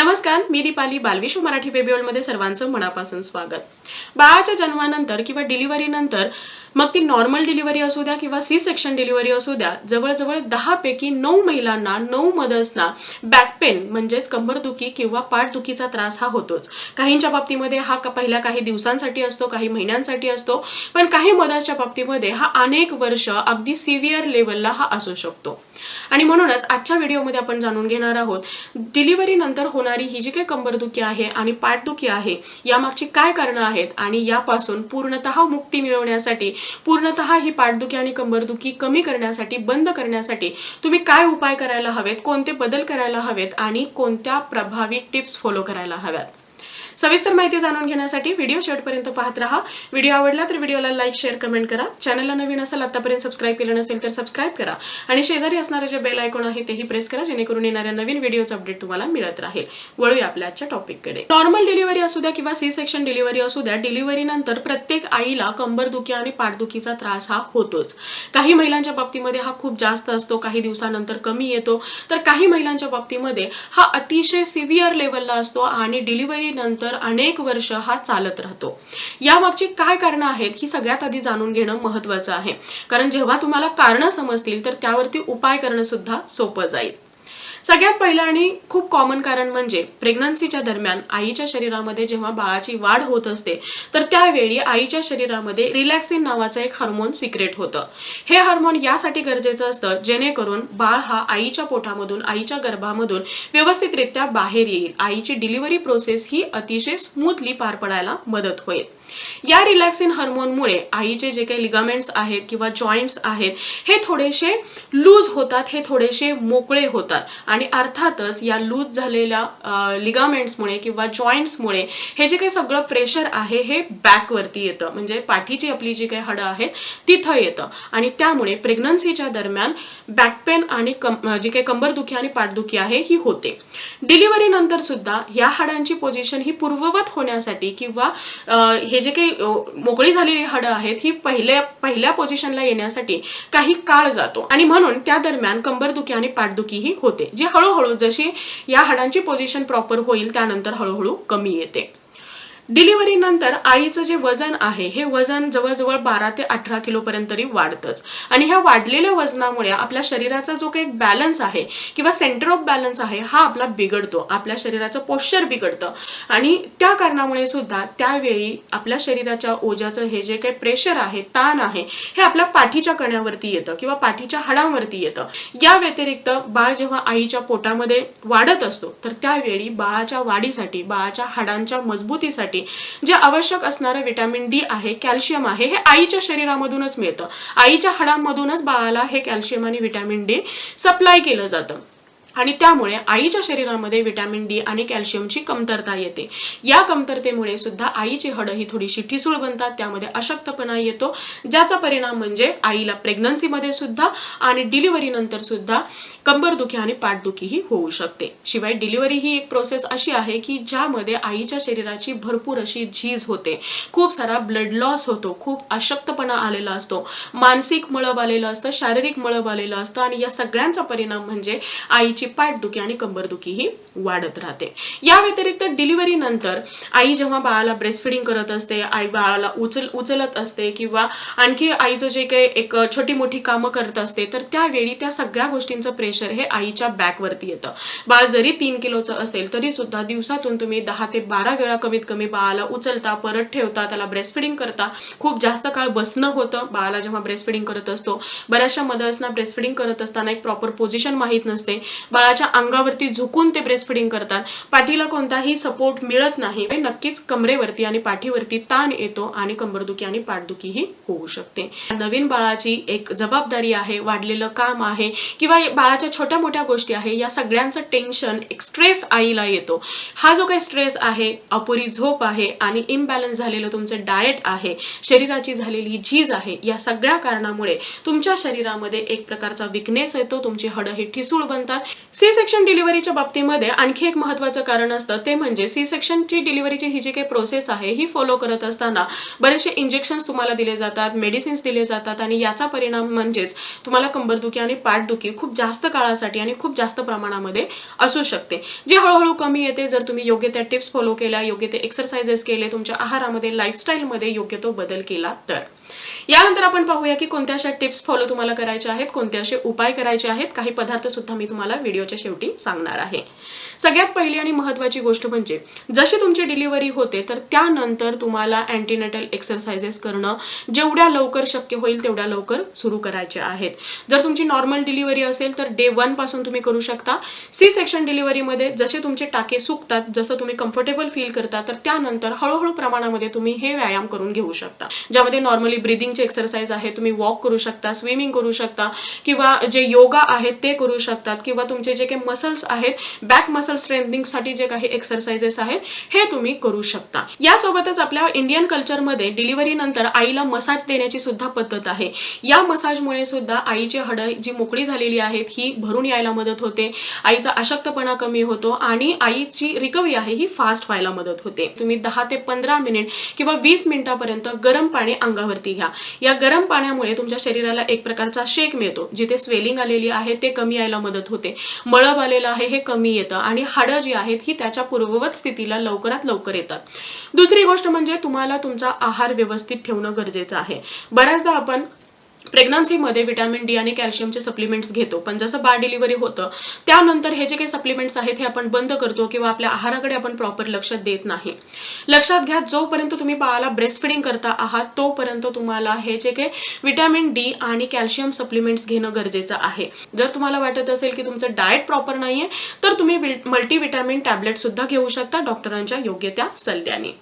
नमस्कार मी दीपाली बालविश्व मराठी बेबीओलमध्ये मध्ये सर्वांचं मनापासून स्वागत. बाळाच्या जन्मानंतर किंवा डिलिव्हरीनंतर मग ती नॉर्मल डिलिव्हरी असू द्या किंवा सी सेक्शन डिलिव्हरी असू द्या जवळजवळ दहा पैकी नऊ महिलांना नऊ मदर्सना बॅक पेन म्हणजेच कंबरदुखी किंवा पाठदुखीचा त्रास हा होतोच. काहींच्या बाबतीमध्ये हा का- पहिल्या काही दिवसांसाठी असतो काही महिन्यांसाठी असतो पण काही मदर्सच्या बाबतीमध्ये हा अनेक वर्ष अगदी सिव्हिअर लेवलला हा असू शकतो. आणि म्हणूनच आजच्या व्हिडिओमध्ये आपण जाणून घेणार आहोत डिलिव्हरीनंतर नंतर होणारी ही जी काही कंबरदुखी आहे आणि पाठदुखी आहे यामागची काय कारणं आहेत आणि यापासून पूर्णतः मुक्ती मिळवण्यासाठी पूर्णतः ही पाठदुखी आणि कंबरदुखी कमी करण्यासाठी बंद करण्यासाठी तुम्ही काय उपाय करायला हवेत कोणते बदल करायला हवेत आणि कोणत्या प्रभावी टिप्स फॉलो करायला हव्यात? सविस्तर माहिती जाणून घेण्यासाठी व्हिडिओ शेवटपर्यंत पाहत राहा. व्हिडिओ आवडला तर व्हिडिओला लाईक शेअर कमेंट करा. चॅनलला नवीन असेल आतापर्यंत सबस्क्राईब केलं नसेल तर सबस्क्राईब करा. आणि शेजारी असणारे जे बेल आयकॉन आहे तेही प्रेस करा जेणेकरून येणाऱ्या नवीन व्हिडिओचं अपडेट तुम्हाला मिळत राहील. वळूया आपल्या आजच्या टॉपिककडे नॉर्मल डिलिव्हरी असू द्या किंवा सी सेक्शन डिलिव्हरी असू द्या डिलिव्हरी नंतर प्रत्येक आईला कंबरदुखी आणि पाठदुखीचा त्रास हा होतोच. काही महिलांच्या बाबतीमध्ये हा खूप जास्त असतो काही दिवसानंतर कमी येतो. तर काही महिलांच्या बाबतीमध्ये हा अतिशय सिव्हिअर लेवलला असतो आणि डिलिव्हरी दर अनेक वर्ष हा चालत राहतो. यामागची काय कारणं आहेत ही सगळ्यात आधी जाणून घेणं महत्वाचं आहे. कारण जेव्हा तुम्हाला कारणं समजतील तर त्यावरती उपाय करणं सुद्धा सोपं जाईल. सगळ्यात पहिलं आणि खूप कॉमन कारण म्हणजे प्रेग्नन्सीच्या दरम्यान आईच्या शरीरामध्ये जेव्हा बाळाची वाढ होत असते तर त्यावेळी आईच्या शरीरामध्ये रिलॅक्सिन नावाचं एक हार्मोन सिक्रेट होतं. हे हार्मोन यासाठी गरजेचं असतं जेणेकरून बाळ हा आईच्या पोटामधून आईच्या गर्भामधून व्यवस्थितरित्या बाहेर येईल. आईची डिलिव्हरी प्रोसेस ही अतिशय स्मूथली पार पडायला मदत होईल. या रिलॅक्सिन हार्मोनमुळे आईचे जे काही लिगामेंट्स आहेत किंवा जॉईंट्स आहेत हे थोडेसे लूज होतात हे थोडेसे मोकळे होतात. आणि अर्थातच या लूज झालेल्या लिगामेंट्समुळे किंवा जॉईंट्समुळे हे जे काही सगळं प्रेशर आहे हे बॅकवरती येतं. म्हणजे पाठीची आपली जी काही हाडं आहेत तिथं येतं. आणि त्यामुळे प्रेग्नन्सीच्या दरम्यान बॅक पेन आणि कम जी काही कंबरदुखी आणि पाठदुखी आहे ही होते. डिलिव्हरी नंतर सुद्धा या हाडांची पोझिशन ही पूर्ववत होण्यासाठी किंवा हे जे काही मोकळी झालेली हाडं आहेत ही पहिल्या पहिल्या पोझिशनला येण्यासाठी काही काळ जातो. आणि म्हणून त्या दरम्यान कंबरदुखी आणि पाठदुखी ही होते. जी हळूहळू जशी या हाडांची पोझिशन प्रॉपर होईल त्यानंतर हळूहळू कमी येते. डिलिव्हरी नंतर आईचं जे वजन आहे हे वजन जवळजवळ बारा ते अठरा किलो पर्यंत तरी वाढतंच. आणि ह्या वाढलेल्या वजनामुळे आपल्या शरीराचा जो काही बॅलन्स आहे किंवा सेंटर ऑफ बॅलन्स आहे हा आपला बिघडतो. आपल्या शरीराचं पोश्चर बिघडतं. आणि त्या कारणामुळे सुद्धा त्यावेळी आपल्या शरीराच्या ओझ्याचं हे जे काही प्रेशर आहे ताण आहे हे आपल्या पाठीच्या कण्यावरती येतं किंवा पाठीच्या हाडांवरती येतं. या व्यतिरिक्त बाळ जेव्हा आईच्या पोटामध्ये वाढत असतो तर त्यावेळी बाळाच्या वाढीसाठी बाळाच्या हाडांच्या मजबूतीसाठी जे आवश्यक असणारं विटॅमिन डी आहे कॅल्शियम आहे हे आईच्या शरीरामधूनच मिळतं. आईच्या हाडांमधूनच बाळाला हे कॅल्शियम आणि व्हिटॅमिन डी सप्लाय केलं जातं. आणि त्यामुळे आईच्या शरीरामध्ये विटॅमिन डी आणि कॅल्शियमची कमतरता येते. या कमतरतेमुळे सुद्धा आईची हडं ही थोडीशी ठिसूळ बनतात त्यामध्ये अशक्तपणा येतो ज्याचा परिणाम म्हणजे आईला प्रेग्नन्सीमध्ये सुद्धा आणि डिलिव्हरीनंतर सुद्धा कंबरदुखी आणि पाठदुखी ही होऊ शकते. शिवाय डिलिव्हरी ही एक प्रोसेस अशी आहे की ज्यामध्ये आईच्या शरीराची भरपूर अशी झीज होते. खूप सारा ब्लड लॉस होतो खूप अशक्तपणा आलेला असतो मानसिक मळब आलेलं असतं शारीरिक मळब आलेलं असतं आणि या सगळ्यांचा परिणाम म्हणजे आईची पाठदुखी आणि कंबरदुखी ही वाढत राहते. या व्यतिरिक्त डिलिव्हरी नंतर आई जेव्हा बाळाला ब्रेस्ट फिडिंग करत असते आई बाळाला उचल उचलत असते किंवा आणखी आईचं जे काही एक छोटी मोठी कामं करत असते तर त्यावेळी त्या सगळ्या गोष्टींचं प्रेशर हे आईच्या बॅकवरती येतं. बाळ जरी तीन किलोचं असेल तरी सुद्धा दिवसातून तुम्ही दहा ते बारा वेळा कमीत कमी बाळाला उचलता परत ठेवता त्याला ब्रेस्ट फिडिंग करता. खूप जास्त काळ बसणं होतं बाळाला जेव्हा ब्रेस्ट फिडिंग करत असतो. बऱ्याचशा मदर्सना ब्रेस्ट फिडिंग करत असताना एक प्रॉपर पोझिशन माहीत नसते. बाळाच्या अंगावरती झुकून ते ब्रेस्ट फिडिंग करतात. पाठीला कोणताही सपोर्ट मिळत नाही. नक्कीच कमरेवरती आणि पाठीवरती ताण येतो आणि कंबरदुखी आणि पाठदुखी ही होऊ शकते. नवीन बाळाची एक जबाबदारी आहे वाढलेलं काम आहे किंवा बाळाच्या छोट्या मोठ्या गोष्टी आहे या सगळ्यांचं टेन्शन एक स्ट्रेस आईला येतो. हा जो काही स्ट्रेस आहे अपुरी झोप आहे आणि इम्बॅलन्स झालेलं तुमचं डाएट आहे शरीराची झालेली झीज आहे या सगळ्या कारणामुळे तुमच्या शरीरामध्ये एक प्रकारचा विकनेस येतो. तुमची हडं हे ठिसूळ बनतात. सी सेक्शन डिलिव्हरीच्या बाबतीमध्ये आणखी एक महत्त्वाचं कारण असतं ते म्हणजे सी सेक्शनची डिलिव्हरीची ही जी काही प्रोसेस आहे ही फॉलो करत असताना बरेचसे इंजेक्शन्स तुम्हाला दिले जातात मेडिसिन्स दिले जातात आणि याचा परिणाम म्हणजेच तुम्हाला कंबरदुखी आणि पाठदुखी खूप जास्त काळासाठी आणि खूप जास्त प्रमाणामध्ये असू शकते. जे हळूहळू कमी येते जर तुम्ही योग्य त्या टिप्स फॉलो केल्या योग्य ते एक्सरसाइजेस केले तुमच्या आहारामध्ये लाईफस्टाईलमध्ये योग्य तो बदल केला तर. यानंतर आपण पाहूया की कोणत्या अशा टिप्स फॉलो तुम्हाला करायच्या आहेत कोणते असे उपाय करायचे आहेत काही पदार्थ सुद्धा मी तुम्हाला व्हिडिओच्या शेवटी सांगणार आहे. सगळ्यात पहिली आणि महत्वाची गोष्ट म्हणजे जशी तुमची डिलिव्हरी होते तर त्यानंतर तुम्हाला अँटीनेटल एक्सरसाइजेस करणं जेवढ्या लवकर शक्य होईल तेवढ्या लवकर सुरू करायचे आहेत. जर तुमची नॉर्मल डिलिव्हरी असेल तर डे वनपासून तुम्ही करू शकता. सी सेक्शन डिलिव्हरीमध्ये जसे तुमचे टाके सुकतात जसं तुम्ही कम्फर्टेबल फील करता तर त्यानंतर हळूहळू प्रमाणामध्ये तुम्ही हे व्यायाम करून घेऊ शकता. ज्यामध्ये नॉर्मली ब्रिदिंगचे एक्सरसाइज आहे तुम्ही वॉक करू शकता स्विमिंग करू शकता किंवा जे योगा आहेत ते करू शकतात किंवा तुमचे जे काही मसल्स आहेत बॅक मसल स्ट्रेंथनिंगसाठी जे काही एक्सरसाइजेस आहेत हे तुम्ही करू शकता. यासोबतच आपल्या इंडियन कल्चरमध्ये डिलिव्हरी नंतर आईला मसाज देण्याची सुद्धा पद्धत आहे. या मसाजमुळे सुद्धा आईची हडं जी मोकळी झालेली आहेत ही भरून यायला मदत होते आईचा अशक्तपणा कमी होतो आणि आईची रिकव्हरी आहे ही फास्ट व्हायला मदत होते. तुम्ही दहा ते पंधरा मिनिट किंवा वीस मिनिटापर्यंत गरम पाणी अंगावरती घ्या. या गरम पाण्यामुळे तुमच्या शरीराला एक प्रकारचा शेक मिळतो. जिथे स्वेलिंग आलेली आहे ते कमी यायला मदत होते. मळब आलेलं आहे हे कमी येतं आणि हाडं जी आहेत ही त्याच्या पूर्ववत स्थितीला लवकरात लवकर येतात. दुसरी गोष्ट म्हणजे तुम्हाला तुमचा आहार व्यवस्थित ठेवणं गरजेचं आहे. बऱ्याचदा आपण प्रेग्नन्सीमध्ये विटॅमिन डी आणि कॅल्शियमचे सप्लिमेंट्स घेतो. पण जसं बाळ डिलिव्हरी होतं त्यानंतर हे जे काही सप्लिमेंट्स आहेत हे आपण बंद करतो किंवा आपल्या आहाराकडे आपण प्रॉपर लक्ष देत नाही. लक्षात घ्या जोपर्यंत तुम्ही बाळाला ब्रेस्ट फिडिंग करता आहात तोपर्यंत तुम्हाला हे जे काही विटॅमिन डी आणि कॅल्शियम सप्लिमेंट्स घेणं गरजेचं आहे. जर तुम्हाला वाटत असेल की तुमचं डाएट प्रॉपर नाहीये तर तुम्ही मल्टीविटॅमिन टॅबलेट सुद्धा घेऊ शकता डॉक्टरांच्या योग्य त्या सल्ल्याने.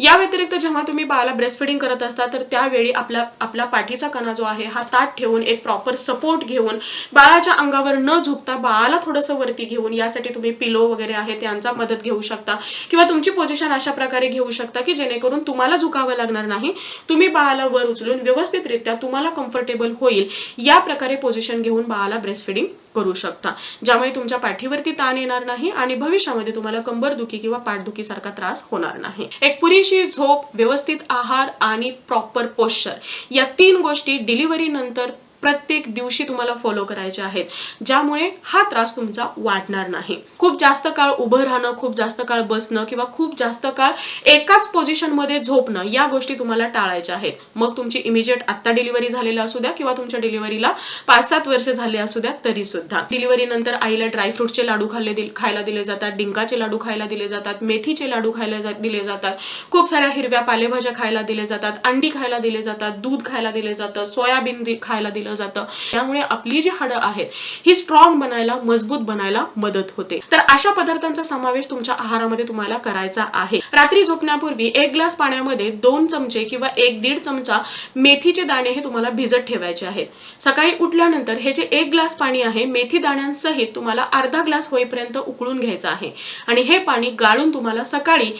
या व्यतिरिक्त जेव्हा तुम्ही बाळाला ब्रेस्ट फिडिंग करत असता तर त्यावेळी आपला आपला पाठीचा कणा जो आहे हा ताट ठेवून एक प्रॉपर सपोर्ट घेऊन बाळाच्या अंगावर न झुकता बाळाला थोडंसं वरती घेऊन यासाठी तुम्ही पिलो वगैरे आहे त्यांचा मदत घेऊ शकता. किंवा तुमची पोझिशन अशा प्रकारे घेऊ शकता की जेणेकरून तुम्हाला झुकावं लागणार नाही. तुम्ही बाळाला वर उचलून व्यवस्थितरित्या तुम्हाला कम्फर्टेबल होईल. या प्रकारे पोझिशन घेऊन बाळाला ब्रेस्ट फिडिंग करू शकता. ज्यामुळे तुमच्या पाठीवरती ताण येणार नाही आणि भविष्यामध्ये तुम्हाला कंबरदुखी किंवा पाठदुखी सारखा त्रास होणार नाही. एक पुरेशी झोप व्यवस्थित आहार आणि प्रॉपर पोश्चर या तीन गोष्टी डिलिव्हरी नंतर प्रत्येक दिवशी तुम्हाला फॉलो करायचे आहेत. ज्यामुळे हा त्रास तुमचा वाढणार नाही. खूप जास्त काळ उभं राहणं खूप जास्त काळ बसणं किंवा खूप जास्त काळ एकाच पोझिशनमध्ये झोपणं या गोष्टी तुम्हाला टाळायच्या आहेत. मग तुमची इमिजिएट आत्ता डिलिव्हरी झालेली असू द्या किंवा तुमच्या डिलिव्हरीला पाच सात वर्ष झाले असू द्या तरी सुद्धा. डिलिव्हरी नंतर आईला ड्रायफ्रुटचे लाडू खाल्ले दिल- खायला दिले जातात डिंकाचे लाडू खायला दिले जातात मेथीचे लाडू खायला दिले जातात. खूप साऱ्या हिरव्या पालेभाज्या खायला दिले जातात अंडी खायला दिले जातात दूध खायला दिले जातं सोयाबीन दि- खायला दिलं जातं. त्यामुळे आपली जी हाडं आहेत ही स्ट्रॉंग बनायला मजबूत बनायला मदत होते. तर अशा पदार्थांचा समावेश तुमच्या आहारामध्ये तुम्हाला करायचा आहे. रात्री झोपण्यापूर्वी एक ग्लास पाण्यामध्ये दोन चमचे किंवा एक दीड चमचा मेथीचे दाणे हे तुम्हाला भिजत ठेवायचे आहेत. सकाळी उठल्यानंतर हे जे एक ग्लास पाणी आहे मेथी दाण्यांसहित तुम्हाला अर्धा ग्लास होईपर्यंत उकळून घ्यायचं आहे. आणि हे पाणी गाळून तुम्हाला सकाळी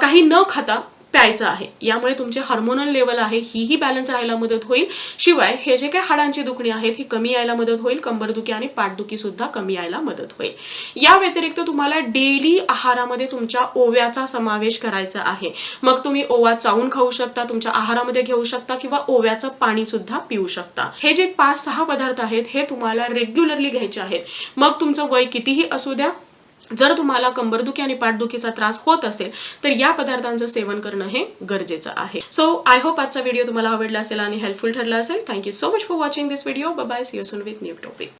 काही न खाता प्यायचं आहे. यामुळे तुमचे हार्मोनल लेवल आहे हीही बॅलन्स राहायला मदत होईल. शिवाय हे जे काही हाडांची दुखणी आहेत ही कमी यायला मदत होईल. कंबरदुखी आणि पाठदुखी सुद्धा कमी यायला मदत होईल. या व्यतिरिक्त तुम्हाला डेली आहारामध्ये तुमच्या ओव्याचा समावेश करायचा आहे. मग तुम्ही ओवा चावून खाऊ शकता तुमच्या आहारामध्ये घेऊ शकता किंवा ओव्याचं पाणी सुद्धा पिऊ शकता. हे जे पाच सहा पदार्थ आहेत हे तुम्हाला रेग्युलरली घ्यायचे आहेत. मग तुमचं वय कितीही असू द्या जर तुम्हाला कंबरदुखी आणि पाठदुखीचा त्रास होत असेल तर या पदार्थांचं सेवन करणं हे गरजेचं आहे. सो आय होप आजचा व्हिडिओ तुम्हाला आवडला असेल आणि हेल्पफुल ठरला असेल. Thank you so much for watching this video bye see you soon with new topic